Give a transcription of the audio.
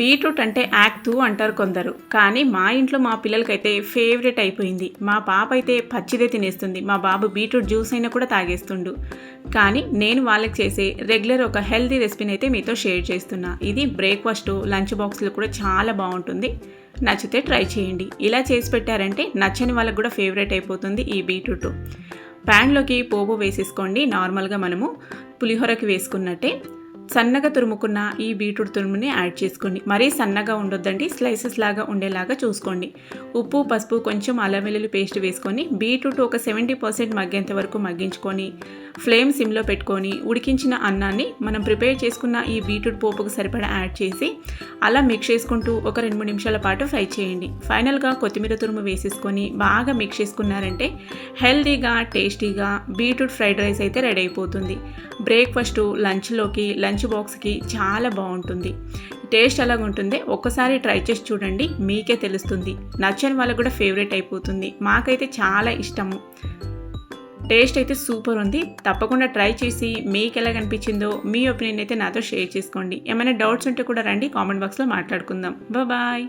Beetroot అంటే యాక్తు అంటారు కొందరు. కానీ మా ఇంట్లో మా పిల్లలకైతే ఫేవరెట్ అయిపోయింది. మా పాప అయితే పచ్చిదే తినేస్తుంది. మా బాబు బీట్రూట్ జ్యూస్ అయినా కూడా తాగేస్తుండు. కానీ నేను వాళ్ళకి చేసే రెగ్యులర్ ఒక హెల్తీ రెసిపీని అయితే మీతో షేర్ చేస్తున్నా. ఇది బ్రేక్ఫాస్ట్ లంచ్ బాక్స్లో కూడా చాలా బాగుంటుంది. నచ్చితే ట్రై చేయండి. ఇలా చేసి పెట్టారంటే నచ్చని వాళ్ళకి కూడా ఫేవరెట్ అయిపోతుంది ఈ బీట్రూట్. ప్యాన్లోకి పోపు వేసేసుకోండి. నార్మల్గా మనము పులిహోరకి వేసుకున్నట్టే. సన్నగా తురుముకున్న ఈ బీట్రూట్ తురుముని యాడ్ చేసుకోండి. మరీ సన్నగా ఉండొద్దండి స్లైసెస్ లాగా ఉండేలాగా చూసుకోండి. ఉప్పు పసుపు కొంచెం అల్లం వెల్లుల్లి పేస్ట్ వేసుకొని బీట్రూట్ ఒక సెవెంటీ పర్సెంట్ మగ్గేంత వరకు మగ్గించుకొని ఫ్లేమ్ సిమ్లో పెట్టుకొని ఉడికించిన అన్నాన్ని మనం ప్రిపేర్ చేసుకున్న ఈ బీట్రూట్ పోపుకు సరిపడా యాడ్ చేసి అలా మిక్స్ చేసుకుంటూ ఒక రెండు మూడు నిమిషాల పాటు ఫ్రై చేయండి. ఫైనల్గా కొత్తిమీర తురుము వేసేసుకొని బాగా మిక్స్ చేసుకున్నారంటే హెల్దీగా టేస్టీగా బీట్రూట్ ఫ్రైడ్ రైస్ అయితే రెడీ అయిపోతుంది. బ్రేక్ఫాస్ట్ లంచ్లోకి లంచ్ బాక్స్కి చాలా బాగుంటుంది. టేస్ట్ ఎలాగ ఉంటుంది ఒక్కసారి ట్రై చేసి చూడండి. మీకే తెలుస్తుంది. నచ్చని వాళ్ళకు కూడా ఫేవరెట్ అయిపోతుంది. మాకైతే చాలా ఇష్టము. టేస్ట్ అయితే సూపర్ ఉంది. తప్పకుండా ట్రై చేసి మీకు ఎలా కనిపించిందో మీ ఒపీనియన్ అయితే నాతో షేర్ చేసుకోండి. ఏమైనా డౌట్స్ ఉంటే కూడా రండి కామెంట్ బాక్స్లో మాట్లాడుకుందాం. బాయ్.